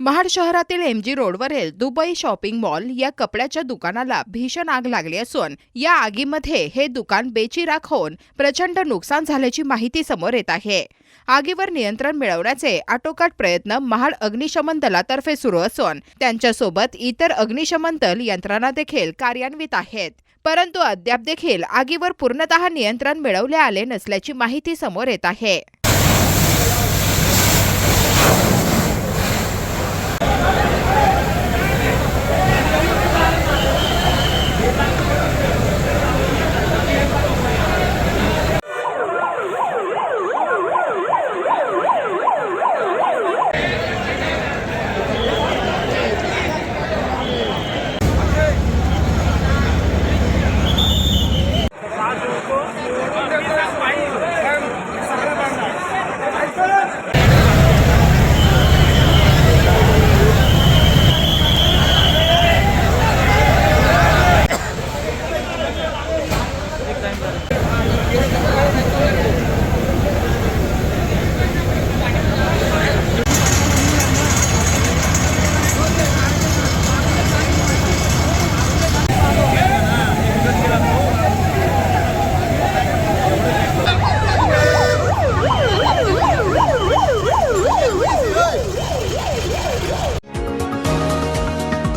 महाड शहरातील एमजी रोडवरील Dubai shopping mall या कपड्याच्या दुकानाला भीषण आग लागली असून या आगीमध्ये हे दुकान बेचिराख होऊन प्रचंड नुकसान झाल्याची माहिती समोर येत आहे. आगीवर नियंत्रण मिळवण्याचे आटोकाट प्रयत्न महाड अग्निशमन दलातर्फे सुरू असून त्यांच्यासोबत इतर अग्निशमन दल यंत्रणा देखील कार्यान्वित आहेत. परंतु अद्याप देखील आगीवर पूर्णतः नियंत्रण मिळवले आले नसल्याची माहिती समोर येत आहे.